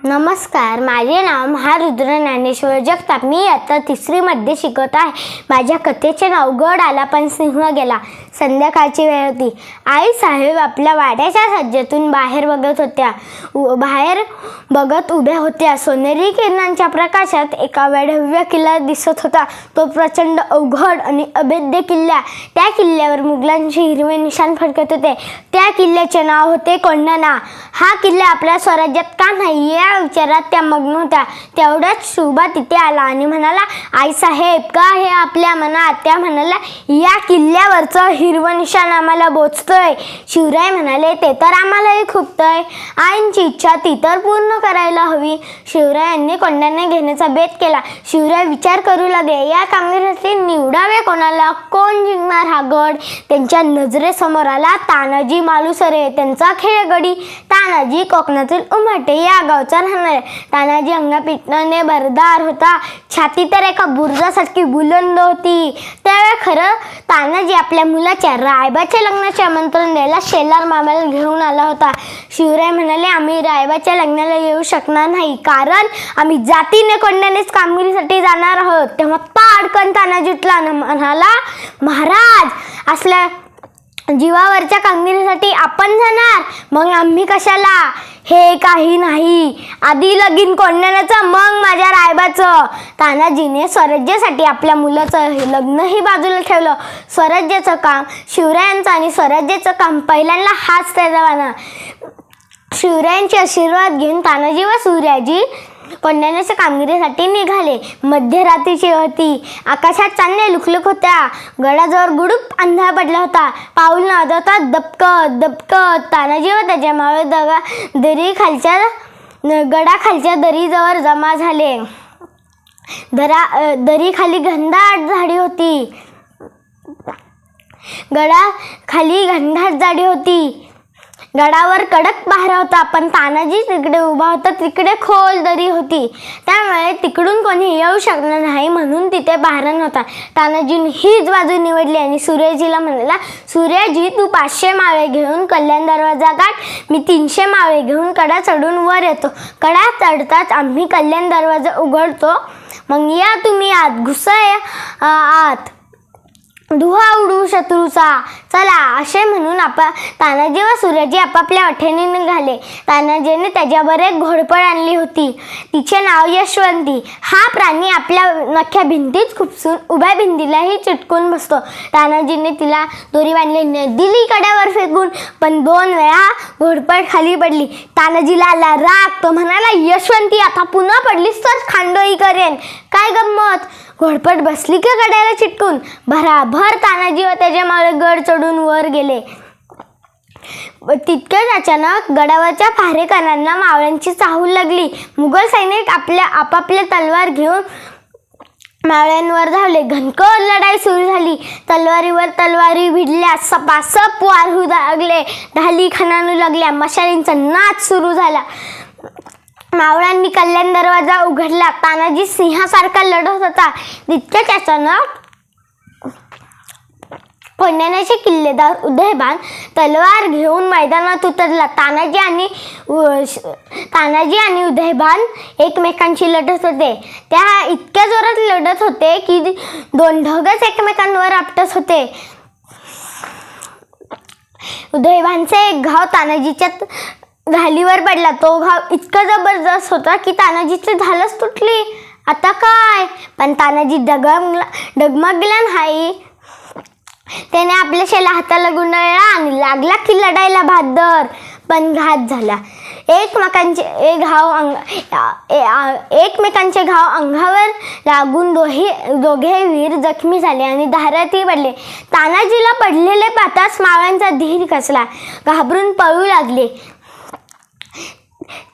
नमस्कार माझे नाव महारुद्र ज्ञानेश्वर जगताप. मी आता तिसरीमध्ये शिकत आहे. माझ्या कथेचे नाव गड आला पण सिंह गेला. संध्याकाळची वेळ होती. आई साहेब आपल्या वाड्याच्या सज्जेतून बाहेर बघत होत्या. बाहेर बघत उभ्या होत्या. सोनेरी किरणांच्या प्रकाशात एका वेढव्य किल्ला दिसत होता. तो प्रचंड अवघड आणि अभेद्य किल्ला. त्या किल्ल्यावर मुघलांचे हिरवे निशाण फडकत होते. त्या किल्ल्याचे नाव होते कोंढणा. हा किल्ला आपल्या स्वराज्यात का नाही या विचारात त्या मग्न होत्या. तेवढ्याच शुभा तिथे आला आणि म्हणाला आई साहेब का हे आपल्या मनात? त्या म्हणाला या किल्ल्यावरचं हिरवं निशाण आम्हाला बोचतोय. शिवराय म्हणाले ते तर आम्हालाही खुपतंय. आईंची इच्छा ती तर पूर्ण करायला हवी. शिवरायांनी कोंड्याने घेण्याचा बेत केला. शिवराय विचार करू लागले. या कामगिरीसाठी निवडावे कोणाला? कोण जिंकणार हा गड? त्यांच्या नजरेसमोर आला तानाजी मालुसरे त्यांचा खेळगडी. तानाजी कोकणातील उमाटे या गावचा राहणार तानाजी अंगापिटाने भरदार होता. छाती तर एका बुर्जासारखी बुलंद होती. त्यावेळी खरं तानाजी आपल्या मुलाच्या रायबाच्या लग्नाचे आमंत्रण द्यायला शेलार मामाला घेऊन आला होता. शिवराय म्हणाले आम्ही रायबाच्या लग्नाला येऊ शकणार नाही. कारण आम्ही जातीने कोंड्यानेच कामगिरीसाठी जाणार आहोत. तेव्हा पाडकन तानाजी उठला म्हणाला महाराज असल्या जीवावरच्या कामगिरीसाठी आपण जाणार. मग आम्ही कशाला? हे काही नाही. आधी लगीन कोंडण्याचं मग माझ्या रायबाचं. तानाजीने स्वराज्यासाठी आपल्या मुलाचं लग्नही बाजूला ठेवलं. स्वराज्याचं काम शिवरायांचं आणि स्वराज्याचं काम पहिल्यांदा हाच त्याचा वाना शिवरायांचे आशीर्वाद घेऊन तानाजी व सूर्याजी कोंढाण्याच्या कामगिरीसाठी निघाले. मध्यरात्रीची होती. आकाशात चांदण्या लुकलुक होत्या. गडाजवळ गुडूप अंधार पडला होता. पाऊल नादवता दबकत दबकत. तानाजी व त्याच्या मावळे दगा दरी खालच्या गडाखालच्या दरीजवळ जमा झाले. दरा दरीखाली घनदाट झाडी होती. गडा खाली घनदाट झाडी होती. गडावर कडक पहारा होता पण तानाजी तिकडे उभा होता. तिकडे खोल दरी होती. त्यामुळे तिकडून कोणी येऊ शकणार नाही म्हणून तिथे पहारा नव्हता. तानाजीने हीच बाजू निवडली आणि सूर्यजीला म्हणाला सूर्यजी तू पाचशे माळे घेऊन कल्याण दरवाजा गाठ मी तीनशे माळे घेऊन कडा चढून वर येतो. कडा चढताच आम्ही कल्याण दरवाजा उघडतो. मग या तुम्ही आत. घुसा या, आत. धुवा उडू शत्रूचा. चला असे म्हणून आपा तानाजी व सूर्याजी आपापल्या वाटेने निघाले. तानाजीने त्याच्यावर एक घोडपड आणली होती. तिचे नाव यशवंती. हा प्राणी आपल्या नख्या भिंतीत खुपसून उभ्या भिंतीलाही चिटकून बसतो. तानाजीने तिला दोरी बांधली नदीली दिली कड्यावर फेकून. पण दोन वेळा घोडपड खाली पडली. तानाजीला आला राग. तो म्हणाला यशवंती आता पुन्हा पडलीस तर खांडोई करेन. काय गंमत? घोडपट बसली का कड्याला चिटकून? भराभर तानाजी व त्याच्यामागे गड चढून वर गेले. तितक्याच अचानक गडावरच्या पहारेकरांना मावळ्यांची चाहूल लागली. मुघल सैनिक आपल्या आपापल्या तलवार घेऊन मावळ्यांवर धावले. घनकर लढाई सुरू झाली. तलवारीवर तलवारी भिडल्या. सपासप वारू लागले. ढाली खणानू लागल्या. मशालींचा नाच सुरू झाला. मावळ्यांनी कल्याण दरवाजा उघडला. तानाजी सिंहासारखा लढत होता. तितक्याच अचानक कोंढाण्याचे किल्लेदार उदयबान तलवार घेऊन मैदानात उतरला. तानाजी आणि तानाजी आणि उदयबान एकमेकांशी लढत होते. त्या इतक्या जोरात लढत होते की दोन ढगच एकमेकांवर आपटत होते. उदयभानचा एक घाव तानाजीच्या घालीवर पडला. तो घाव इतका जबरदस्त होता की तानाजीची झालंच तुटली. आता काय? पण तानाजी डगमगला डगमगला नाही. त्याने आपल्या शेला हाताला गुंडाळला आणि लागला की लढायला भादर. पण घात झाला. एकमेकांचे एक घाव अंग एकमेकांचे घाव अंगावर लागून दोही दोघे वीर जखमी झाले आणि धाराती पडले. तानाजीला पडलेले पाहताच मावळ्यांचा धीर कसला? घाबरून पळू लागले.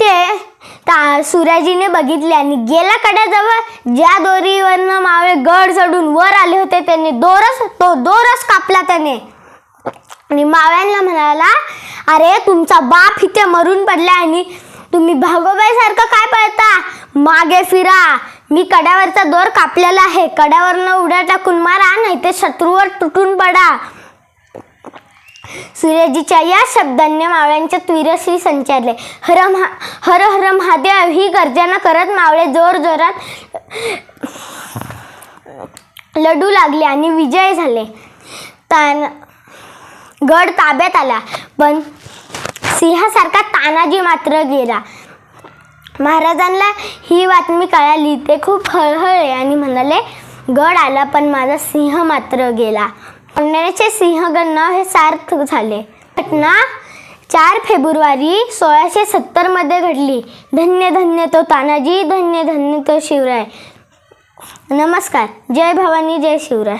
ते ता सूर्याजीने बघितले आणि गेला कड्याजवळ ज्या दोरीवरनं माव गड चढून वर आले होते त्यांनी. दोरच तो दोरच कापला त्याने. आणि मावळ्यांना म्हणाला अरे तुमचा बाप इथे मरून पडला आणि तुम्ही भागोबाईसारखं काय पळता? मागे फिरा. मी कड्यावरचा दोर कापलेला आहे. कड्यावरनं उड्या टाकून मारा नाही ते शत्रूवर तुटून पडा. सूर्यजीच्या या शब्दांनी मावळ्यांच्या त्विरश्री संचारले. हर महा हर हर महादेव ही गर्जना करत मावळे जोर जोरात लढू लागले आणि विजय झाले. तान गड ताब्यात आला पण सिंहासारखा तानाजी मात्र गेला. महाराजांना ही बातमी कळाली ते खूप हळहळले आणि म्हणाले गड आला पण माझा सिंह मात्र गेला. पन्हाळ्याचे सिंहगण हे सार्थ झाले. घटना चार फेब्रुवारी सोळाशे सत्तरमध्ये घडली. धन्य धन्य तो तानाजी धन्य धन्य तो शिवराय. नमस्कार जय भवानी जय शिवराय.